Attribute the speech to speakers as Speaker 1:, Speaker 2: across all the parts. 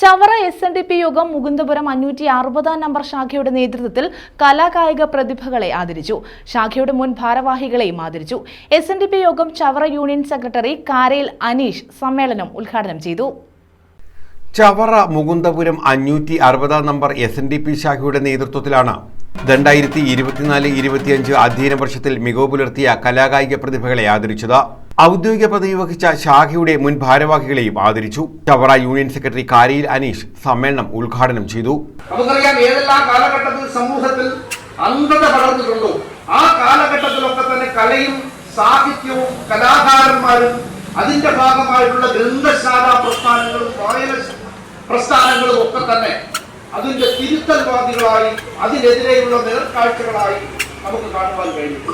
Speaker 1: Chavara S N D P യോഗം മുകുന്ദപുരം അഞ്ഞൂറ്റി അറുപതാം നമ്പർ ശാഖയുടെ നേതൃത്വത്തിൽ കലാകായിക പ്രതിഭകളെ ആദരിച്ചു. ശാഖയുടെ മുൻ ഭാരവാഹികളെയും ആദരിച്ചു. എസ് എൻ ഡി പി യോഗം ചവറ യൂണിയൻ സെക്രട്ടറി കാരയിൽ അനീഷ് സമ്മേളനം ഉദ്ഘാടനം ചെയ്തു.
Speaker 2: ചവറ മുകുന്ദപുരം അഞ്ഞൂറ്റി അറുപതാം number S N D P ശാഖയുടെ നേതൃത്വത്തിലാണ് രണ്ടായിരത്തി ഇരുപത്തിനാല് ഇരുപത്തിയഞ്ച് അധ്യയന വർഷത്തിൽ മികവ് പുലർത്തിയ കലാകായിക പ്രതിഭകളെ ആദരിച്ചത്. ഔദ്യോഗിക പദവി വഹിച്ച ശാഖയുടെ മുൻ ഭാരവാഹികളെയും ആദരിച്ചു. ചവറ യൂണിയൻ സെക്രട്ടറി കാരിയിൽ അനീഷ് സമ്മേളനം ഉദ്ഘാടനം ചെയ്തു.
Speaker 3: നമുക്കറിയാം ഏതെല്ലാം കാലഘട്ടത്തിൽ സമൂഹത്തിൽ അന്ധത വളർന്നിട്ടുണ്ടോ ആ കാലഘട്ടത്തിലൊക്കെ തന്നെ കലയും സാഹിത്യവും കലാകാരന്മാരും അതിന്റെ ഭാഗമായിട്ടുള്ള ഗ്രന്ഥശാല പ്രസ്ഥാനങ്ങളും പ്രസ്ഥാനങ്ങളും ഒക്കെ തന്നെ അതിന്റെ തിരുത്തൽവാദികളായി അതിനെതിരെയുള്ള നേർക്കാഴ്ചകളായി നമുക്ക് കാണുവാൻ കഴിയും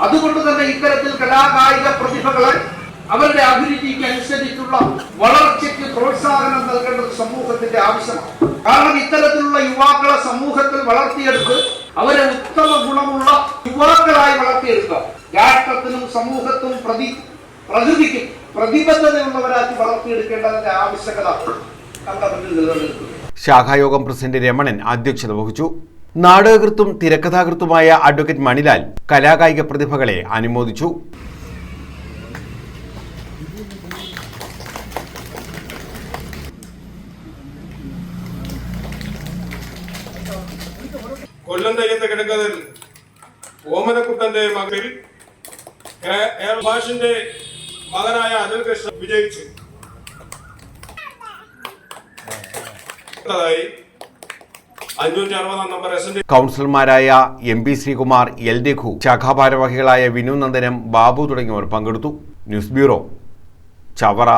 Speaker 3: അതുകൊണ്ട് തന്നെ ഇത്തരത്തിൽ കലാകായിക പ്രതിഭകളെ അവരുടെ അഭിരുചിക്ക് അനുസരിച്ചുള്ള വളർച്ചയ്ക്ക് പ്രോത്സാഹനം നൽകേണ്ടത് സമൂഹത്തിന്റെ ആവശ്യമാണ്. കാരണം ഇത്തരത്തിലുള്ള യുവാക്കളെ സമൂഹത്തിൽ വളർത്തിയെടുത്ത് അവരെ ഉത്തമ ഗുണമുള്ള യുവാക്കളായി വളർത്തിയെടുക്കുക. രാഷ്ട്രത്തിനും സമൂഹത്തിനും പ്രതി പ്രകൃതിക്കും പ്രതിബദ്ധതയുള്ളവരാക്കി വളർത്തിയെടുക്കേണ്ടതിന്റെ ആവശ്യകത നമ്മുടെ മുന്നിൽ നിലനിൽക്കുന്നു.
Speaker 2: ശാഖായോഗം പ്രസിഡന്റ് രമണൻ അധ്യക്ഷത വഹിച്ചു. നാടകകൃത്തും തിരക്കഥാകൃത്തുമായ അഡ്വക്കേറ്റ് മണിലാൽ കലാകായിക പ്രതിഭകളെ അനുമോദിച്ചു.
Speaker 4: കൊല്ലം തെയ്യത്തെ കിടക്കതിൽ ഓമനക്കുട്ടന്റെ മകൻ ഭാഷിന്റെ മകനായ അനിൽ കൃഷ്ണൻ വിജയിച്ചു അഞ്ഞൂറ്റി അറുപതാം നമ്പർ എസ് എൻ
Speaker 2: കൗൺസിലർമാരായ M P Sreekumar L Raghu ശാഖാഭാരവാഹികളായ Vinu Nandanam Babu തുടങ്ങിയവർ പങ്കെടുത്തു. News bureau Chavara.